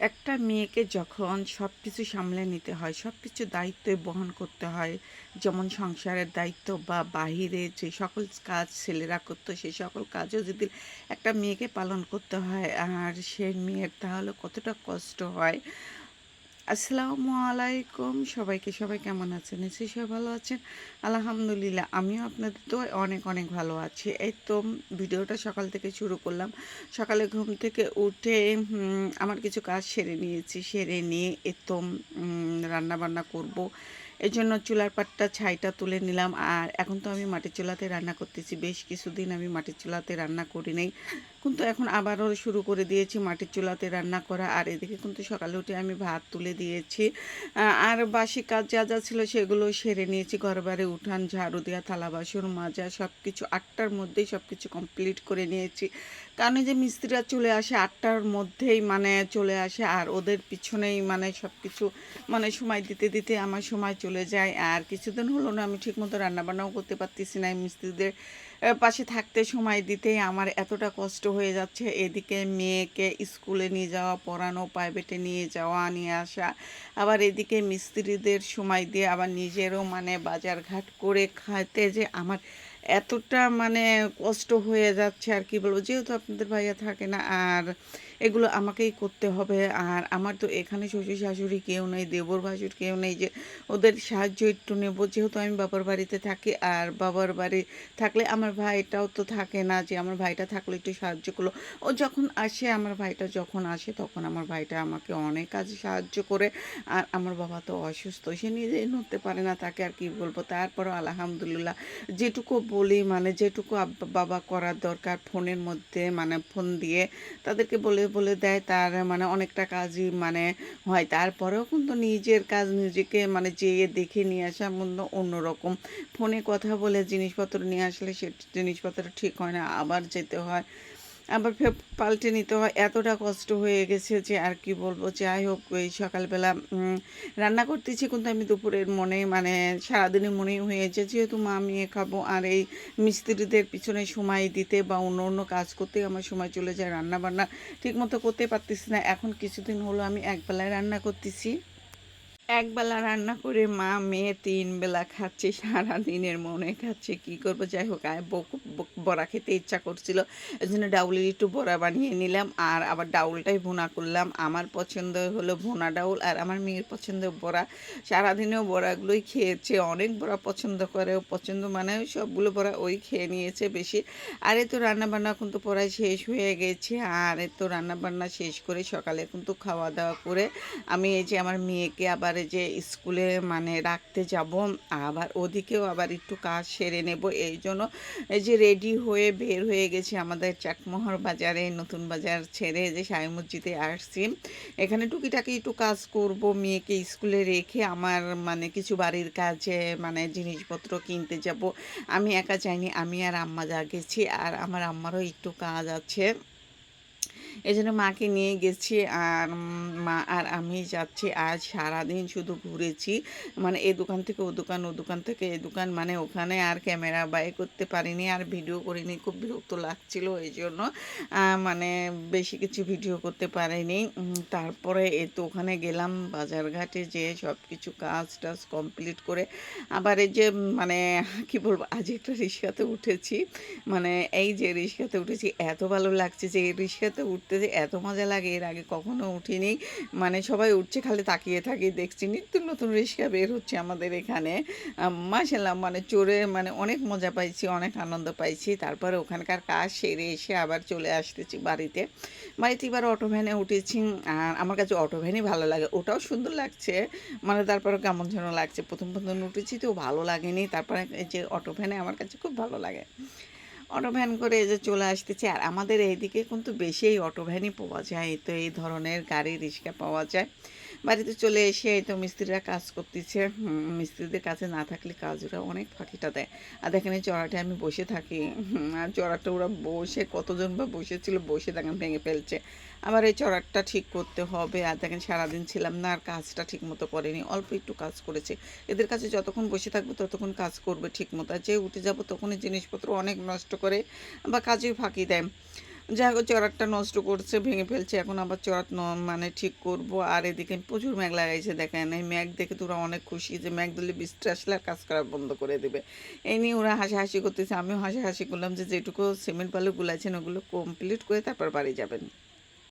একটা মেয়েকে যখন সব কিছু সামলে নিতে হয় সব কিছু দায়িত্ব বহন করতে হয়, যেমন সংসারের দায়িত্ব বা বাহিরে যে সকল কাজ ছেলেরা করতো সেই সকল কাজও যদি একটা মেয়েকে পালন করতে হয় আর সে মেয়ের তাহলে কতটা কষ্ট হয়। আসসালামু আলাইকুম। সবাইকে সবাই কেমন আছেন? এসে সবাই ভালো আছেন। আলহামদুলিল্লাহ, আমিও আপনাদের তো অনেক অনেক ভালো আছি। এই তো ভিডিওটা সকাল থেকে শুরু করলাম। সকালে ঘুম থেকে উঠে আমার কিছু কাজ সেরে নিয়েছি। সেরে নিয়ে এই তো রান্না বান্না করব। এই জন্য চুলার পাটটা ছাইটা তুলে নিলাম। আর এখন তো আমি মাটির চুলাতে রান্না করতেছি। বেশ কিছুদিন আমি মাটির চুলাতে রান্না করি নাই। কিন্তু এখন আবারও শুরু করে দিয়েছি মাটির চুলাতে রান্না করা। আর এদিকে কিন্তু সকালে উঠে আমি ভাত তুলে দিয়েছি। আর বাসি কাজ যা যা ছিল সেগুলো সেরে নিয়েছি। ঘর বাড়ি উঠান, ঝাড়ু দেওয়া থালা বাসন মাজা সব কিছু আটটার মধ্যেই সব কিছু কমপ্লিট করে নিয়েছি। কারণ যে মিস্ত্রিরা চলে আসে আটটার মধ্যেই মানে চলে আসে। আর ওদের পিছনেই মানে সব কিছু মানে সময় দিতে দিতে আমার সময় চলে যায়। আর কিছুদিন হলো না আমি ঠিকমতো রান্নাবান্নাও করতে পারতেছি না। মিস্ত্রিদের পাশে থাকতে সময় দিতেই আমার এতটা কষ্ট হয়ে যাচ্ছে। এদিকে মেয়েকে স্কুলে নিয়ে যাওয়া, পড়ানো প্রাইভেটে নিয়ে যাওয়া, নিয়ে আসা। আবার এদিকে মিস্ত্রিদের সময় দিয়ে আবার নিজেরও মানে বাজার ঘাট করে খাইতে যে আমার এতটা মানে কষ্ট হয়ে যাচ্ছে আর কি বলব, যেহেতু আপনাদের ভাইয়া থাকে না, আর এগুলো আমাকেই করতে হবে। আর আমার তো এখানে শ্বশুর শাশুড়ি কেউ নেই, দেবর ভাসুর কেউ নেই, যে ওদের সাহায্য একটু নেব। যেহেতু আমি বাবার বাড়িতে থাকি, আর বাবার বাড়ি থাকলে আমার ভাইটাও তো থাকে না, যে আমার ভাইটা থাকলে একটু সাহায্য করল। ও যখন আসে, আমার ভাইটা যখন আসে, তখন আমার ভাইটা আমাকে অনেক কাজে সাহায্য করে। আর আমার বাবা তো অসুস্থ, সে নিজেই নড়তে পারে না তাকে আর কি বলব। তারপরও আলহামদুলিল্লাহ, যেটুকু বলি মানে যেটুকু আব্বা বাবা করার দরকার ফোনের মধ্যে মানে ফোন দিয়ে তাদেরকে বলে বলে দেয় তার মানে অনেকটা কাজই মানে হয়। তারপরেও কিন্তু নিজের কাজ নিজেকে মানে যেয়ে দেখে নিয়ে আসা মধ্যে অন্যরকম। ফোনে কথা বলে জিনিসপত্র নিয়ে আসলে সে জিনিসপত্র ঠিক হয় না, আবার যেতে হয়। আবার পাল্টে নিতে হয়। এতটা কষ্ট হয়ে গেছে যে আর কি বলব? যাই হোক এই সকালবেলা রান্না করতেছি কিন্তু আমি দুপুরের মনে মানে সারাদিনের মনেই হয়েছে যেহেতু মা মেয়ে খাব আর এই মিস্ত্রিদের পিছনে সময় দিতে বা অন্য অন্য কাজ করতে আমার সময় চলে যায় রান্না বান্না ঠিকমতো করতে পারতেছি না। এখন কিছুদিন হলো আমি একবেলায় রান্না করতেছি। একবেলা রান্না করে মা, মেয়ে তিন বেলা খাচ্ছে সারা দিনের মনে খাচ্ছে, কি করব? যাই হোক, আয় বক- বড়া খেতে ইচ্ছা করছিল। এই জন্য ডাউলের একটু বড়া বানিয়ে নিলাম আর আবার ডাউলটাই ভুনা করলাম। আমার পছন্দ হলো ভুনা ডাউল আর আমার মেয়ের পছন্দ বড়া। সারাদিনেও বড়াগুলোই খেয়েছে, অনেক বড়া পছন্দ করে। ও পছন্দ মানে সবগুলো বড়া ওই খেয়ে নিয়েছে বেশি। আর এই তো রান্নাবান্না কিন্তু পড়ায় শেষ হয়ে গেছে আর এই তো রান্নাবান্না শেষ করে সকালে কিন্তু খাওয়া দাওয়া করে আমি এই যে আমার মেয়েকে আবার যে স্কুলে মানে রাখতে যাব, আবার ওদিকেও আবার একটু কাজ সেরে নেব। এই জন্য এই যে রেডি হয়ে বের হয়ে গেছি আমাদের চাটমোহর বাজারে, নতুন বাজার ছেড়ে যে সাই মসজিদে আসছি। এখানে টুকিটাকি একটু কাজ করব, মেয়েকে স্কুলে রেখে আমার মানে কিছু বাড়ির কাজে মানে জিনিসপত্র কিনতে যাব। আমি একা চাইনি আমি আর আম্মা যা গেছি, আর আমার আম্মারও একটু কাজ আছে। এই জন্য মাকে নিয়ে গেছি আর মা আর আমি যাচ্ছি আজ সারাদিন শুধু ঘুরেছি। মানে এই দোকান থেকে ও দোকান ও দোকান থেকে এই দোকান মানে ওখানে আর ক্যামেরা বাই করতে পারিনি আর ভিডিও করিনি, খুব বিরক্ত লাগছিল এই জন্য মানে বেশি কিছু ভিডিও করতে পারিনি। তারপরে এ তো ওখানে গেলাম বাজারঘাটে যে সব কিছু কাজ টাজ কমপ্লিট করে। আবার এই যে মানে কি বলব, আজ একটা রিক্সাতে উঠেছি। মানে এই যে রিক্সাতে উঠেছি, এত ভালো লাগছে যে এই রিক্সাতে উঠতে যে এত মজা লাগে, এর আগে কখনো উঠিনি। মানে সবাই উঠছে, খালি তাকিয়ে থাকি দেখছি। নিত্য নতুন রিক্সা বের হচ্ছে আমাদের এখানে। মাসাল্লাহ মানে চড়ে মানে অনেক মজা পাইছি, অনেক আনন্দ পাইছি। তারপরে ওখানকার কাজ সেরে এসে আবার চলে আসতেছি বাড়িতে। বাড়িতে এবার অটো ভ্যানে উঠেছি। আর আমার কাছে অটো ভ্যানই ভালো লাগে। ওটাও সুন্দর লাগছে। মানে তারপরে কেমন যেন লাগছে। প্রথম প্রথম উঠেছি তো ভালো লাগেনি। তারপরে যে অটো ভ্যানে আমার কাছে খুব ভালো লাগে। অটো ভ্যান করে যে চলে আসতেছে। আর আমাদের এইদিকে কিন্তু বেশি এই অটো ভ্যানই পাওয়া যায় তো এই ধরনের গাড়ি রিক্সা পাওয়া যায়। বাড়িতে চলে এসে তো মিস্ত্রিরা কাজ করতেছে। মিস্ত্রিদের কাছে না থাকলে কাজ ওরা অনেক ফাঁকিটা দেয়। আর দেখেন এই চড়াটা আমি বসে থাকি। আর চড়াটা ওরা বসে, কতজন বা বসেছিল বসে দেখেন ভেঙে ফেলছে। আবার এই চড়াটা ঠিক করতে হবে। আর দেখেন সারাদিন ছিলাম না, আর কাজটা ঠিক মতো করেনি। অল্প একটু কাজ করেছে। এদের কাছে যতক্ষণ বসে থাকব ততক্ষণ কাজ করবে ঠিক মতো আর যে উঠে যাব তখনই জিনিসপত্র অনেক নষ্ট করে বা কাজে ফাঁকি দেয়। যাই হোক চড়াটা নষ্ট করছে, ভেঙে ফেলছে। এখন আবার চড়াত ন- মানে ঠিক করব। আর এদিকে প্রচুর ম্যাগ লাগাইছে, দেখেন। এই ম্যাগ দেখে তো ওরা অনেক খুশি যে ম্যাগ দিলে বৃষ্টি আসলে আর কাজ করা বন্ধ করে দেবে। এই নিয়ে ওরা হাসাহাসি করতেছে। আমিও হাসাহাসি করলাম যে যেটুকু সিমেন্ট বালু গুলাইছেন ওগুলো কমপ্লিট করে তারপর বাড়ি যাবেন।